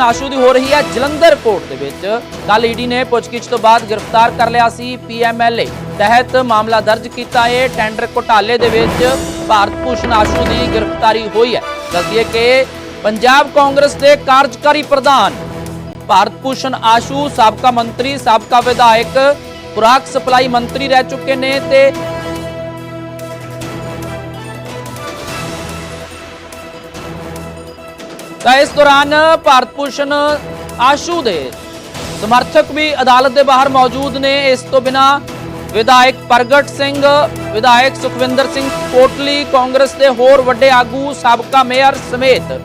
ਭੂਸ਼ਣ ਆਸ਼ੂ ਦੀ ਹੋ ਰਹੀ ਹੈ ਜਲੰਧਰ ਕੋਰਟ ਦੇ ਵਿੱਚ। ਕੱਲ ਈਡੀ ਨੇ ਪੁੱਛਗਿੱਛ ਤੋਂ ਬਾਅਦ ਗ੍ਰਿਫਤਾਰ ਕਰ ਲਿਆ ਸੀ ਪੀਐਮਐਲਏ ਤਹਿਤ ਮਾਮਲਾ ਦਰਜ ਕੀਤਾ ਹੈ, ਟੈਂਡਰ ਘੁਟਾਲੇ ਦੇ ਵਿੱਚ ਭਾਰਤ ਭੂਸ਼ਣ ਆਸ਼ੂ ਦੀ ਗ੍ਰਿਫਤਾਰੀ ਹੋਈ ਹੈ। ਦੱਸਦੀਏ ਕਿ ਪੰਜਾਬ ਕਾਂਗਰਸ ਦੇ ਕਾਰਜਕਾਰੀ ਪ੍ਰਧਾਨ, ਭਾਰਤ ਭੂਸ਼ਣ ਆਸ਼ੂ, ਸਾਬਕਾ ਮੰਤਰੀ, ਸਾਬਕਾ ਵਿਧਾਇਕ ਖੁਰਾਕ ਸਪਲਾਈ ਮੰਤਰੀ ਰਹਿ ਚੁੱਕੇ ਨੇ ਤੇ ਤਾਂ ਇਸ ਦੌਰਾਨ ਭਾਰਤ ਭੂਸ਼ਣ ਆਸ਼ੂ ਦੇ ਸਮਰਥਕ ਵੀ ਅਦਾਲਤ ਦੇ ਬਾਹਰ ਮੌਜੂਦ ਨੇ। ਇਸ ਤੋਂ ਬਿਨਾ ਵਿਧਾਇਕ ਪ੍ਰਗਟ ਸਿੰਘ, ਵਿਧਾਇਕ ਸੁਖਵਿੰਦਰ ਸਿੰਘ ਕੋਟਲੀ, ਕਾਂਗਰਸ ਦੇ ਹੋਰ ਵੱਡੇ ਆਗੂ, ਸਾਬਕਾ ਮੇਅਰ ਸਮੇਤ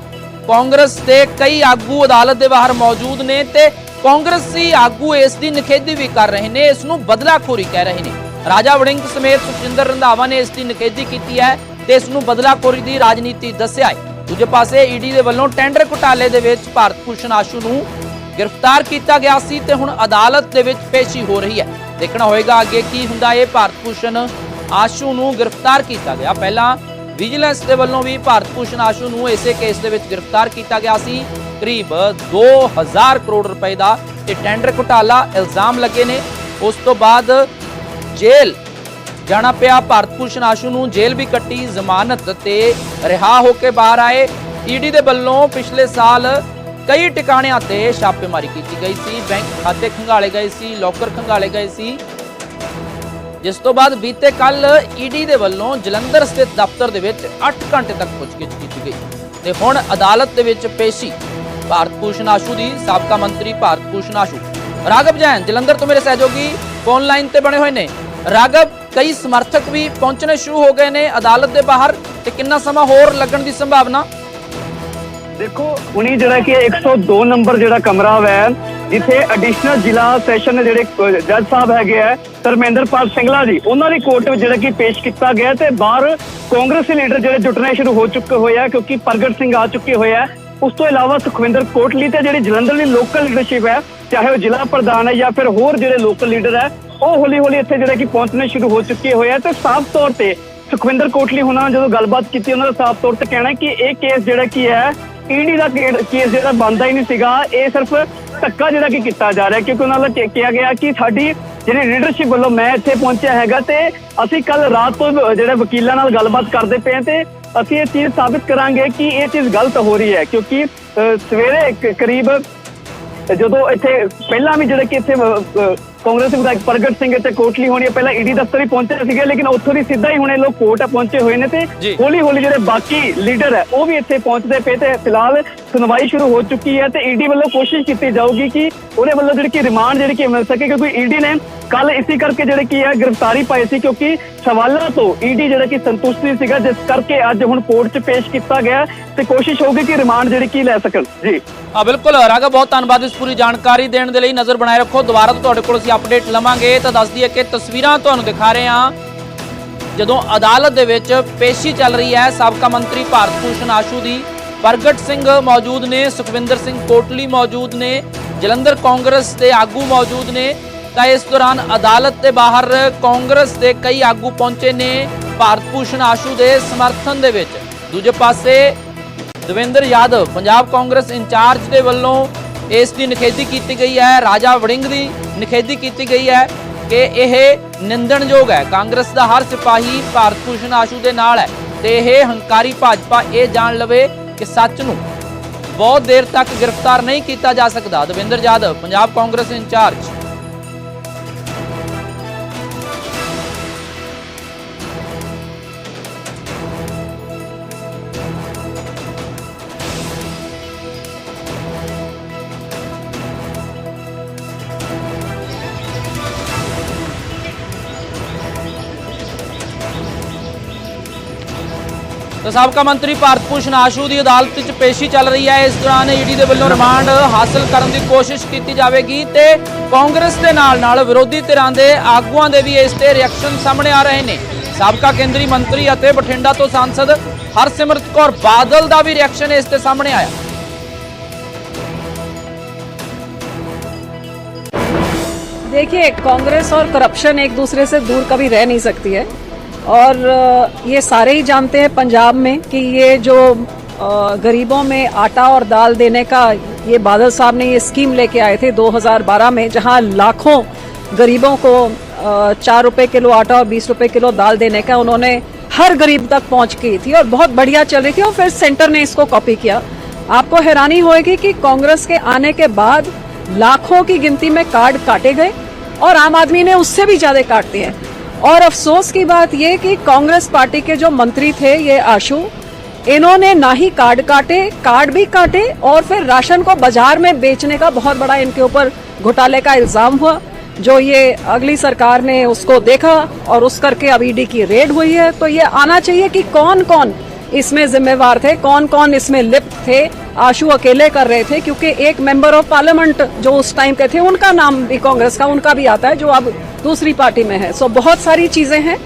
ਕਾਂਗਰਸ ਦੇ ਕਈ ਆਗੂ ਅਦਾਲਤ ਦੇ ਬਾਹਰ ਮੌਜੂਦ ਨੇ ਤੇ ਕਾਂਗਰਸੀ ਆਗੂ ਇਸ ਦੀ ਨਿਖੇਧੀ ਵੀ ਕਰ ਰਹੇ ਨੇ। ਇਸ ਨੂੰ ਬਦਲਾਖੋਰੀ ਕਹਿ ਰਹੇ ਨੇ। ਰਾਜਾ ਵੜਿੰਗ ਸਮੇਤ ਸੁਖਜਿੰਦਰ ਰੰਧਾਵਾ ਨੇ ਇਸ ਦੀ ਨਿਖੇਧੀ ਕੀਤੀ ਹੈ ਤੇ ਇਸ ਨੂੰ ਬਦਲਾਖੋਰੀ ਦੀ ਰਾਜਨੀਤੀ ਦੱਸਿਆ ਹੈ। ਦੂਜੇ ਪਾਸੇ ਈਡੀ ਦੇ ਵੱਲੋਂ ਟੈਂਡਰ ਘੁਟਾਲੇ ਦੇ ਵਿੱਚ ਭਾਰਤ ਭੂਸ਼ਣ ਆਸ਼ੂ ਨੂੰ ਗ੍ਰਿਫਤਾਰ ਕੀਤਾ ਗਿਆ ਸੀ ਤੇ ਹੁਣ ਅਦਾਲਤ ਦੇ ਵਿੱਚ ਪੇਸ਼ੀ ਹੋ ਰਹੀ ਹੈ। ਦੇਖਣਾ ਹੋਏਗਾ ਅੱਗੇ ਕੀ ਹੁੰਦਾ। ਇਹ ਭਾਰਤ ਭੂਸ਼ਣ ਆਸ਼ੂ ਨੂੰ ਗ੍ਰਿਫਤਾਰ ਕੀਤਾ ਗਿਆ। ਪਹਿਲਾਂ ਵਿਜੀਲੈਂਸ ਦੇ ਵੱਲੋਂ ਵੀ ਭਾਰਤ ਭੂਸ਼ਣ ਆਸ਼ੂ ਨੂੰ ਇਸੇ ਕੇਸ ਦੇ ਵਿੱਚ ਗ੍ਰਿਫਤਾਰ ਕੀਤਾ ਗਿਆ ਸੀ। ਕਰੀਬ 2000 ਕਰੋੜ ਰੁਪਏ ਦਾ ਇਹ ਟੈਂਡਰ ਘੁਟਾਲਾ ਇਲਜ਼ਾਮ ਲੱਗੇ ਨੇ। ਉਸ ਤੋਂ ਬਾਅਦ ਜੇਲ੍ਹ ਜਾਣਾ ਪਿਆ। ਭਾਰਤ ਭੂਸ਼ਣ ਆਸ਼ੂ ਨੂੰ ਜੇਲ੍ਹ ਵੀ ਕੱਟੀ ਜ਼ਮਾਨਤ ਤੇ ਰਿਹਾ ਹੋ ਕੇ ਬਾਹਰ ਆਏ। ਈਡੀ ਦੇ ਵੱਲੋਂ ਪਿਛਲੇ ਸਾਲ ਕਈ ਟਿਕਾਣਿਆਂ ਤੇ ਛਾਪੇਮਾਰੀ ਕੀਤੀ ਗਈ ਸੀ। ਬੈਂਕ ਖਾਤੇ ਖੰਗਾਲੇ ਗਏ ਸੀ, ਲੋਕਰ ਖੰਗਾਲੇ ਗਏ ਸੀ। ਜਿਸ ਤੋਂ ਬਾਅਦ ਬੀਤੇ ਕੱਲ ਈਡੀ ਦੇ ਵੱਲੋਂ ਜਲੰਧਰ ਸਥਿਤ ਦਫ਼ਤਰ ਦੇ ਵਿੱਚ 8 ਘੰਟੇ ਤੱਕ ਪੁੱਛਗਿੱਛ ਕੀਤੀ ਗਈ। ਤੇ ਹੁਣ ਅਦਾਲਤ ਦੇ ਵਿੱਚ ਪੇਸ਼ੀ ਭਾਰਤ ਭੂਸ਼ਣ ਆਸ਼ੂ ਦੀ ਸਾਬਕਾ ਮੰਤਰੀ ਭਾਰਤ ਭੂਸ਼ਣ ਆਸ਼ੂ। ਰਾਘਵ ਜੈਨ ਜਲੰਧਰ ਤੋਂ ਮੇਰੇ ਸਹਿਯੋਗੀ ਫੋਨ ਲਾਈਨ ਤੇ ਬਣੇ ਹੋਏ ਨੇ। ਰਾਘਵ ਕਈ ਸਮਰਥਕ ਵੀ ਪਹੁੰਚਣੇ ਸ਼ੁਰੂ ਹੋ ਗਏ ਨੇ ਅਦਾਲਤ ਦੇ ਬਾਹਰ ਤੇ ਕਿੰਨਾ ਸਮਾਂ ਹੋਰ ਲੱਗਣ ਦੀ ਸੰਭਾਵਨਾ? ਦੇਖੋ, ਹੁਣੀ ਜਿਹੜਾ ਕਿ 102 ਨੰਬਰ ਜਿਹੜਾ ਕਮਰਾ ਹੈ ਜਿੱਥੇ ਐਡੀਸ਼ਨਲ ਜ਼ਿਲ੍ਹਾ ਸੈਸ਼ਨ ਜਿਹੜੇ ਜੱਜ ਸਾਹਿਬ ਹੈਗੇ ਆ, ਧਰਮਿੰਦਰਪਾਲ ਸਿੰਘਲਾ ਜੀ, ਉਹਨਾਂ ਦੀ ਕੋਰਟ ਵਿੱਚ ਜਿਹੜਾ ਕਿ ਪੇਸ਼ ਕੀਤਾ ਗਿਆ ਤੇ ਬਾਹਰ ਕਾਂਗਰਸੀ ਲੀਡਰ ਜਿਹੜੇ ਜੁਟਣੇ ਸ਼ੁਰੂ ਹੋ ਚੁੱਕੇ ਹੋਏ ਆ, ਕਿਉਂਕਿ ਪ੍ਰਗਟ ਸਿੰਘ ਆ ਚੁੱਕੇ ਹੋਏ ਆ। ਉਸ ਤੋਂ ਇਲਾਵਾ ਸੁਖਵਿੰਦਰ ਕੋਟਲੀ ਤੇ ਜਿਹੜੀ ਜਲੰਧਰ ਦੀ ਲੋਕਲ ਲੀਡਰਸ਼ਿਪ ਹੈ, ਚਾਹੇ ਉਹ ਜ਼ਿਲ੍ਹਾ ਪ੍ਰਧਾਨ ਹੈ ਜਾਂ ਫਿਰ ਹੋਰ ਜਿਹੜੇ ਲੋਕਲ ਲੀਡਰ ਹੈ ਉਹ ਹੌਲੀ ਹੌਲੀ ਇੱਥੇ ਜਿਹੜਾ ਕਿ ਪਹੁੰਚਣੇ ਸ਼ੁਰੂ ਹੋ ਚੁੱਕੇ ਹੋਏ ਆ ਤੇ ਸਾਫ਼ ਤੌਰ ਤੇ ਸੁਖਵਿੰਦਰ ਕੋਟਲੀ ਹੁਣਾਂ ਨਾਲ ਜਦੋਂ ਗੱਲਬਾਤ ਕੀਤੀ ਉਹਨਾਂ ਦਾ ਸਾਫ਼ ਤੌਰ ਤੇ ਕਹਿਣਾ ਕਿ ਇਹ ਕੇਸ ਜਿਹੜਾ ਕੀ ਹੈ ਈਡੀ ਦਾ ਕੇਸ ਜਿਹੜਾ ਬੰਦਾ ਹੀ ਨਹੀਂ ਸੀਗਾ ਇਹ ਸਿਰਫ ਧੱਕਾ ਜਿਹੜਾ ਕਿ ਕੀਤਾ ਜਾ ਰਿਹਾ ਕਿਉਂਕਿ ਉਹਨਾਂ ਵੱਲੋਂ ਕਿ- ਕਿਹਾ ਗਿਆ ਕਿ ਸਾਡੀ ਜਿਹੜੀ ਲੀਡਰਸ਼ਿਪ ਵੱਲੋਂ ਮੈਂ ਇੱਥੇ ਪਹੁੰਚਿਆ ਹੈਗਾ ਤੇ ਅਸੀਂ ਕੱਲ ਰਾਤ ਤੋਂ ਜਿਹੜੇ ਵਕੀਲਾਂ ਨਾਲ ਗੱਲਬਾਤ ਕਰਦੇ ਪਏ ਹਾਂ ਤੇ ਅਸੀਂ ਇਹ ਚੀਜ਼ ਸਾਬਿਤ ਕਰਾਂਗੇ ਕਿ ਇਹ ਚੀਜ਼ ਗਲਤ ਹੋ ਰਹੀ ਹੈ ਕਿਉਂਕਿ ਅ, ਸਵੇਰੇ ਕਰੀਬ ਜਦੋਂ ਇੱਥੇ ਪਹਿਲਾਂ ਵੀ ਜਿਹੜੇ ਕਿ ਇੱਥੇ ਕਾਂਗਰਸ ਵਿਧਾਇਕ ਪ੍ਰਗਟ ਸਿੰਘ ਤੇ ਕੋਟਲੀ ਹੋਣੀ ਪਹਿਲਾਂ ਈਡੀ ਦਫ਼ਤਰ ਹੀ ਪਹੁੰਚੇ ਸੀਗੇ ਲੇਕਿਨ ਉੱਥੋਂ ਦੀ ਸਿੱਧਾ ਹੀ ਹੁਣੇ ਲੋਕ ਕੋਰਟ ਪਹੁੰਚੇ ਹੋਏ ਨੇ ਤੇ। ਹੌਲੀ ਹੌਲੀ ਜਿਹੜੇ ਬਾਕੀ ਲੀਡਰ ਹੈ ਉਹ ਵੀ ਇੱਥੇ ਪਹੁੰਚਦੇ ਪਏ ਤੇ ਫਿਲਹਾਲ ਸੁਣਵਾਈ ਸ਼ੁਰੂ ਹੋ ਚੁੱਕੀ ਹੈ ਤੇ ਈਡੀ ਵੱਲੋਂ ਕੋਸ਼ਿਸ਼ ਕੀਤੀ ਜਾਊਗੀ ਕਿ ਉਹਦੇ ਵੱਲੋਂ ਜਿਹੜੀ ਕਿ ਰਿਮਾਂਡ ਜਿਹੜੀ ਕਿ ਮਿਲ ਸਕੇ ਕਿਉਂਕਿ ਈਡੀ ਨੇ ਕੱਲ ਇਸੇ ਕਰਕੇ ਜਿਹੜੇ ਕੀ ਹੈ ਗ੍ਰਿਫਤਾਰੀ ਪਾਈ ਸੀ ਕਿਉਂਕਿ ਸਵਾਲਾਂ ਤੋਂ ਈਡੀ ਜਿਹੜਾ ਕਿ ਸੰਤੁਸ਼ਟ ਨਹੀਂ ਸੀਗਾ ਜਿਸ ਕਰਕੇ ਅੱਜ ਹੁਣ ਕੋਰਟ 'ਚ ਪੇਸ਼ ਕੀਤਾ ਗਿਆ ਤੇ ਕੋਸ਼ਿਸ਼ ਹੋਊਗੀ ਕਿ ਰਿਮਾਂਡ ਜਿਹੜੀ ਕੀ ਲੈ ਸਕਣ। ਜੀ। ਆ ਬਿਲਕੁਲ। ਰਾਘਵ ਬਹੁਤ ਧੰਨਵਾਦ ਇਸ ਪੂਰੀ ਜਾਣਕਾਰੀ ਦੇਣ ਦੇ ਲਈ। ਨਜ਼ਰ ਬਣਾਏ ਰੱਖੋ। ਦੁਬਾਰਾ ਤੋਂ ਤੁਹਾਡੇ ਕੋਲ ਅਸੀਂ ਅਪਡੇਟ ਲਵਾਂਗੇ ਤਾਂ ਦੱਸ ਦਈਏ ਕਿ ਤਸਵੀਰਾਂ ਤੁਹਾਨੂੰ ਦਿਖਾ ਰਹੇ ਹਾਂ। ਜਦੋਂ ਅਦਾਲਤ ਦੇ ਵਿੱਚ ਪੇਸ਼ੀ ਚੱਲ ਰਹੀ ਹੈ ਸਾਬਕਾ ਮੰਤਰੀ ਭਾਰਤ ਭੂਸ਼ਣ ਆਸ਼ੂ ਦੀ, ਪ੍ਰਗਟ ਸਿੰਘ ਮੌਜੂਦ ਨੇ, ਸੁਖਵਿੰਦਰ ਸਿੰਘ ਕੋਟਲੀ ਮੌਜੂਦ ਨੇ, ਜਲੰਧਰ ਕਾਂਗਰਸ ਦੇ ਆਗੂ ਮੌਜੂਦ ਨੇ, ਤਾਂ ਇਸ ਦੌਰਾਨ ਅਦਾਲਤ ਦੇ ਬਾਹਰ ਕਾਂਗਰਸ ਦੇ ਕਈ ਆਗੂ ਪਹੁੰਚੇ ਨੇ ਭਾਰਤ ਭੂਸ਼ਣ ਆਸ਼ੂ ਦੇ ਸਮਰਥਨ ਦੇ ਵਿੱਚ। ਦੂਜੇ ਪਾਸੇ ਦਵਿੰਦਰ ਯਾਦਵ, ਪੰਜਾਬ ਕਾਂਗਰਸ ਇੰਚਾਰਜ ਦੇ ਵੱਲੋਂ ਇਸ ਦੀ ਨਿਖੇਧੀ ਕੀਤੀ ਗਈ ਹੈ, ਰਾਜਾ ਵੜਿੰਗ ਦੀ ਨਿਖੇਧੀ ਕੀਤੀ ਗਈ ਹੈ ਕਿ ਇਹ ਨਿੰਦਣਯੋਗ ਹੈ। ਕਾਂਗਰਸ ਦਾ ਹਰ ਸਿਪਾਹੀ ਭਾਰਤ ਭੂਸ਼ਣ ਆਸ਼ੂ ਦੇ ਨਾਲ ਹੈ ਤੇ ਇਹ ਹੰਕਾਰੀ ਭਾਜਪਾ ਇਹ ਜਾਣ ਲਵੇ ਕਿ ਸੱਚ ਨੂੰ ਬਹੁਤ ਦੇਰ ਤੱਕ ਗ੍ਰਿਫਤਾਰ ਨਹੀਂ ਕੀਤਾ ਜਾ ਸਕਦਾ। ਦਵਿੰਦਰ ਯਾਦਵ ਪੰਜਾਬ ਕਾਂਗਰਸ ਇੰਚਾਰਜ। ਤਾਂ ਸਾਬਕਾ ਮੰਤਰੀ ਭਾਰਤ ਭੂਸ਼ਣ ਆਸ਼ੂ ਦੀ ਅਦਾਲਤ ਵਿੱਚ ਪੇਸ਼ੀ ਚੱਲ ਰਹੀ ਹੈ ਇਸ ਦੌਰਾਨ ਈਡੀ ਦੇ ਵੱਲੋਂ ਰਿਮਾਂਡ ਹਾਸਲ ਕਰਨ ਦੀ ਕੋਸ਼ਿਸ਼ ਕੀਤੀ ਜਾਵੇਗੀ ਤੇ ਕਾਂਗਰਸ ਦੇ ਨਾਲ ਨਾਲ ਵਿਰੋਧੀ ਧਿਰਾਂ ਦੇ ਆਗੂਆਂ ਦੇ ਵੀ ਇਸ ਤੇ ਰਿਐਕਸ਼ਨ ਸਾਹਮਣੇ ਆ ਰਹੇ ਨੇ ਸਾਬਕਾ ਕੇਂਦਰੀ ਮੰਤਰੀ ਅਤੇ ਬਠਿੰਡਾ ਤੋਂ ਸਾਂਸਦ ਹਰਸਿਮਰਤ ਕੌਰ ਬਾਦਲ ਦਾ ਵੀ ਰਿਐਕਸ਼ਨ ਇਸ ਤੇ ਸਾਹਮਣੇ ਆਇਆ देखिए कांग्रेस और करप्शन एक दूसरे से दूर कभी रह नहीं सकती है और ये सारे ही जानते हैं पंजाब में कि ये जो गरीबों में आटा और दाल देने का ये बादल साहब ने ये स्कीम लेके आए थे 2012 में, जहाँ लाखों गरीबों को चार रुपए किलो आटा और बीस रुपए किलो दाल देने का उन्होंने हर गरीब तक पहुँच की थी और बहुत बढ़िया चल रही थी और फिर सेंटर ने इसको कॉपी किया। आपको हैरानी होगी कि कांग्रेस के आने के बाद लाखों की गिनती में कार्ड काटे गए और आम आदमी ने उससे भी ज़्यादा काट दिए और अफसोस की बात ये कि कांग्रेस पार्टी के जो मंत्री थे ये आशु, इन्होंने ना ही कार्ड काटे, कार्ड भी काटे और फिर राशन को बाज़ार में बेचने का बहुत बड़ा इनके ऊपर घोटाले का इल्ज़ाम हुआ, जो ये अगली सरकार ने उसको देखा और उस करके अब ईडी की रेड हुई है। तो ये आना चाहिए कि कौन कौन इसमें जिम्मेवार थे कौन कौन इसमें लिप्त थे, आशु अकेले कर रहे थे, क्योंकि एक मेंबर ऑफ़ पार्लियामेंट जो उस टाइम के थे, उनका नाम भी कांग्रेस का, उनका भी आता है, जो अब दूसरी पार्टी में है। सो बहुत सारी चीज़ें हैं,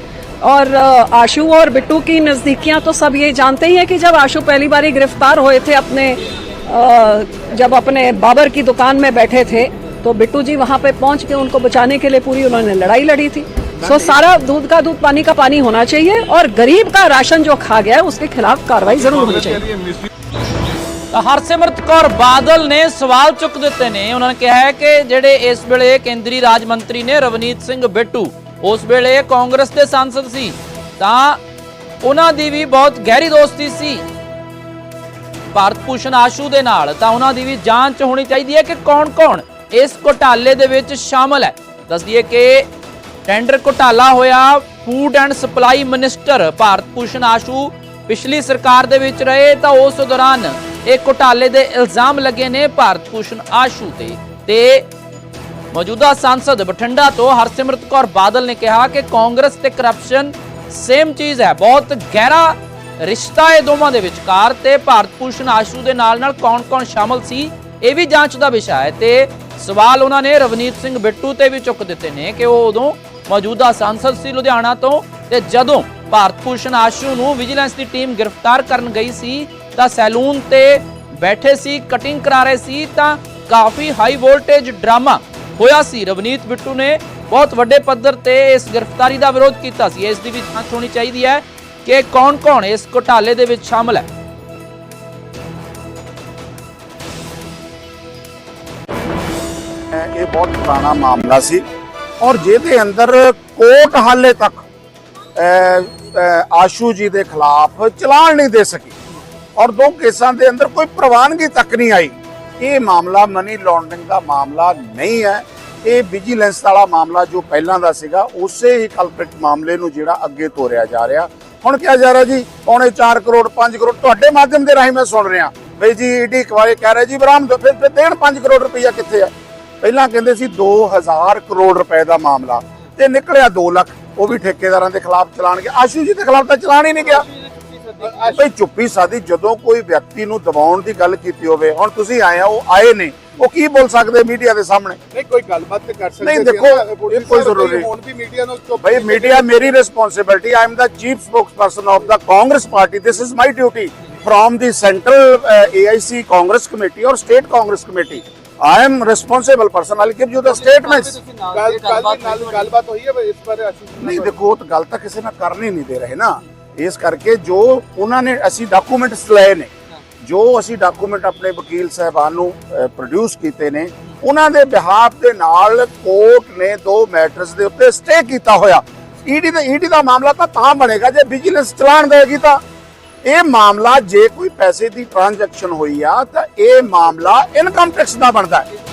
और आशु और बिट्टू की नजदीकियाँ तो सब ये जानते ही हैं कि जब आशु पहली बारी गिरफ़्तार हुए थे अपने जब अपने बाबर की दुकान में बैठे थे तो बिट्टू जी वहाँ पे पहुँच के उनको बचाने के लिए पूरी उन्होंने लड़ाई लड़ी थी। सो सारा दूध का दूध पानी का पानी होना चाहिए और गरीब का राशन जो खा गया है उसके खिलाफ कार्रवाई जरूर होनी चाहिए ਤਾਂ ਹਰਸਿਮਰਤ ਕੌਰ ਬਾਦਲ ਨੇ ਸਵਾਲ ਚੁੱਕ ਦਿੱਤੇ ਨੇ ਉਹਨਾਂ ਨੇ ਕਿਹਾ ਹੈ ਕਿ ਜਿਹੜੇ ਇਸ ਵੇਲੇ ਕੇਂਦਰੀ ਰਾਜ ਮੰਤਰੀ ਨੇ ਰਵਨੀਤ ਸਿੰਘ ਬਿੱਟੂ ਉਸ ਵੇਲੇ ਕਾਂਗਰਸ ਦੇ ਸੰਸਦ ਸੀ ਤਾਂ ਉਹਨਾਂ ਦੀ ਵੀ ਬਹੁਤ ਗਹਿਰੀ ਦੋਸਤੀ ਸੀ ਭਾਰਤ ਭੂਸ਼ਣ ਆਸ਼ੂ ਦੇ ਨਾਲ ਤਾਂ ਉਹਨਾਂ ਦੀ ਵੀ ਜਾਂਚ ਹੋਣੀ ਚਾਹੀਦੀ ਹੈ ਕਿ ਕੌਣ-ਕੌਣ ਇਸ ਘੁਟਾਲੇ ਦੇ ਵਿੱਚ ਸ਼ਾਮਲ ਹੈ ਦੱਸ ਦਈਏ ਕਿ ਟੈਂਡਰ ਘੁਟਾਲਾ ਹੋਇਆ। Food and supply minister Bharat Bhushan Ashu ਪਿਛਲੀ ਸਰਕਾਰ ਦੇ ਵਿੱਚ ਰਹੇ ਤਾਂ ਉਸ ਦੌਰਾਨ ਇਹ ਘੁਟਾਲੇ ਦੇ ਇਲਜ਼ਾਮ ਲੱਗੇ ਨੇ ਭਾਰਤ ਭੂਸ਼ਣ ਆਸ਼ੂ ਤੇ। ਤੇ ਮੌਜੂਦਾ ਸਾਂਸਦ ਬਠਿੰਡਾ ਤੋਂ ਹਰਸਿਮਰਤ ਕੌਰ ਬਾਦਲ ਨੇ ਕਿਹਾ ਕਿ ਕਾਂਗਰਸ ਤੇ ਕਰਪਸ਼ਨ ਸੇਮ ਚੀਜ਼ ਹੈ। ਬਹੁਤ ਗਹਿਰਾ ਰਿਸ਼ਤਾ ਹੈ ਦੋਵਾਂ ਦੇ ਵਿਚਕਾਰ ਤੇ ਭਾਰਤ ਭੂਸ਼ਣ ਆਸ਼ੂ ਦੇ ਨਾਲ ਨਾਲ ਕੌਣ-ਕੌਣ ਸ਼ਾਮਲ ਸੀ, ਇਹ ਵੀ ਜਾਂਚ ਦਾ ਵਿਸ਼ਾ ਹੈ। ਤੇ ਸਵਾਲ ਉਹਨਾਂ ਨੇ ਰਵਨੀਤ ਸਿੰਘ ਬਿੱਟੂ ਤੇ ਵੀ ਚੁੱਕ ਦਿੱਤੇ ਨੇ ਕਿ ਉਹ ਉਦੋਂ ਮੌਜੂਦਾ ਸਾਂਸਦ ਸੀ ਲੁਧਿਆਣਾ ਤੋਂ ਤੇ ਜਦੋਂ ਭਾਰਤ ਭੂਸ਼ਣ ਆਸ਼ੂ ਨੂੰ ਵਿਜੀਲੈਂਸ ਦੀ ਟੀਮ ਗ੍ਰਿਫਤਾਰ ਕਰਨ ਗਈ ਸੀ ਤਾਂ ਸੈਲੂਨ ਤੇ ਬੈਠੇ ਸੀ, ਕਟਿੰਗ ਕਰਾ ਰਹੇ ਸੀ ਤਾਂ ਕਾਫੀ ਹਾਈ ਵੋਲਟੇਜ ਡਰਾਮਾ ਹੋਇਆ ਸੀ। ਰਵਨੀਤ ਬਿੱਟੂ ਨੇ ਬਹੁਤ ਵੱਡੇ ਪੱਧਰ ਤੇ ਇਸ ਗ੍ਰਿਫਤਾਰੀ ਦਾ ਵਿਰੋਧ ਕੀਤਾ ਸੀ। ਇਸ ਦੀ ਵੀ ਜਾਂਚ ਹੋਣੀ ਚਾਹੀਦੀ ਹੈ ਕਿ ਕੌਣ-ਕੌਣ ਇਸ ਘੁਟਾਲੇ ਦੇ ਵਿੱਚ ਸ਼ਾਮਲ ਹੈ। ਇਹ ਬਹੁਤ ਪੁਰਾਣਾ ਮਾਮਲਾ ਸੀ। ਔਰ ਜਿਹਦੇ ਅੰਦਰ ਕੋਰਟ ਹਾਲੇ ਤੱਕ ਆਸ਼ੂ ਜੀ ਦੇ ਖਿਲਾਫ ਚਲਾਨ ਨਹੀਂ ਦੇ ਸਕੀ। ਔਰ ਦੋ ਕੇਸਾਂ ਦੇ ਅੰਦਰ ਕੋਈ ਪ੍ਰਵਾਨਗੀ ਤੱਕ ਨਹੀਂ ਆਈ। ਇਹ ਮਾਮਲਾ ਮਨੀ ਲਾਂਡਰਿੰਗ ਦਾ ਮਾਮਲਾ ਨਹੀਂ ਹੈ। ਇਹ ਵਿਜੀਲੈਂਸ ਵਾਲਾ ਮਾਮਲਾ ਜੋ ਪਹਿਲਾਂ ਦਾ ਸੀਗਾ, ਉਸੇ ਹੀ ਕਲਪਿਟ ਮਾਮਲੇ ਨੂੰ ਜਿਹੜਾ ਅੱਗੇ ਤੋਰਿਆ ਜਾ ਰਿਹਾ। ਹੁਣ ਕਿਹਾ ਜਾ ਰਿਹਾ ਜੀ? ਪੌਣੇ 4 ਕਰੋੜ 5 ਕਰੋੜ ਤੁਹਾਡੇ ਮਾਧਿਅਮ ਦੇ ਰਾਹੀਂ ਮੈਂ ਸੁਣ ਰਿਹਾ। ਬਈ ਜੀ, ਈਡੀ ਕਵਾਰੇ ਕਹਿ ਰਹੇ ਜੀ, ਬਰਾਮਦ ਫਿਰ ਫਿਰ ਦੇਣ 5 ਕਰੋੜ ਰੁਪਈਆ ਕਿੱਥੇ ਆ? ਪਹਿਲਾਂ ਕਹਿੰਦੇ ਸੀ 2000 ਕਰੋੜ ਰੁਪਏ ਦਾ ਮਾਮਲਾ ਤੇ ਨਿਕਲਿਆ 2 ਲੱਖ। ਉਹ ਵੀ ਠੇਕੇਦਾਰਾਂ ਦੇ ਖਿਲਾਫ ਚਲਾਨ ਗਿਆ ਆਸ਼ੂ ਜੀ ਦੇ ਖਿਲਾਫ ਤਾਂ ਚਲਾਨ ਹੀ ਨਹੀਂ ਗਿਆ। ਭਈ ਚੁੱਪੀ ਸਾਦੀ ਜਦੋਂ ਕੋਈ ਵਿਅਕਤੀ ਨੂੰ ਦਬਾਉਣ ਦੀ ਗੱਲ ਕੀਤੀ ਹੋਵੇ ਹੁਣ ਤੁਸੀਂ ਆਏ ਆ ਉਹ ਆਏ ਨੇ ਉਹ ਕੀ ਬੋਲ ਸਕਦੇ ਮੀਡੀਆ ਦੇ ਸਾਹਮਣੇ? ਨਹੀਂ ਕੋਈ ਗੱਲਬਾਤ ਤੇ ਕਰ ਸਕਦੇ ਨਹੀਂ, ਦੇਖੋ, ਇਹ ਕੋਈ ਜ਼ਰੂਰੀ- ਹੁਣ ਵੀ ਮੀਡੀਆ ਨੂੰ ਚੁੱਪ ਭਾਈ ਮੀਡੀਆ ਮੇਰੀ responsibility I am the chief spokesperson of the Congress party this is my duty from the central AIC Congress committee ਔਰ state Congress committee I am responsible person I give you the statements ਗੱਲ ਗੱਲ ਨਾਲ ਗੱਲਬਾਤ ਹੋਈ ਹੈ ਇਸ ਬਾਰੇ ਆਸ਼ੀਸ਼ ਜੀ ਨਹੀਂ ਦੇਖੋ ਉਹ ਤਾਂ ਗੱਲ ਤਾਂ ਕਿਸੇ ਨਾਲ ਕਰਨ ਹੀ ਨਹੀਂ ਦੇ ਰਹੇ ਨਾ ਇਸ ਕਰਕੇ ਜੋ ਉਹਨਾਂ ਨੇ ਅਸੀਂ ਡਾਕੂਮੈਂਟਸ ਲਏ ਨੇ ਜੋ ਅਸੀਂ ਡਾਕੂਮੈਂਟ ਆਪਣੇ ਵਕੀਲ ਸਾਹਿਬਾਨ ਨੂੰ ਪ੍ਰੋਡਿਊਸ ਕੀਤੇ ਨੇ ਉਹਨਾਂ ਦੇ ਬਿਹਾਫ ਦੇ ਨਾਲ ਕੋਰਟ ਨੇ ਦੋ ਮੈਟਰਸ ਦੇ ਉੱਤੇ ਸਟੇ ਕੀਤਾ ਹੋਇਆ ਈਡੀ ਦਾ ਈਡੀ ਦਾ ਮਾਮਲਾ ਤਾਂ ਤਾਂ ਬਣੇਗਾ ਜੇ ਵਿਜੀਲੈਂਸ ਚਲਾਨ ਦੇਗੀ ਤਾਂ ਇਹ ਮਾਮਲਾ ਜੇ ਕੋਈ ਪੈਸੇ ਦੀ ਟ੍ਰਾਂਜੈਕਸ਼ਨ ਹੋਈ ਆ ਤਾਂ ਇਹ ਮਾਮਲਾ ਇਨਕਮ ਟੈਕਸ ਦਾ ਬਣਦਾ ਹੈ।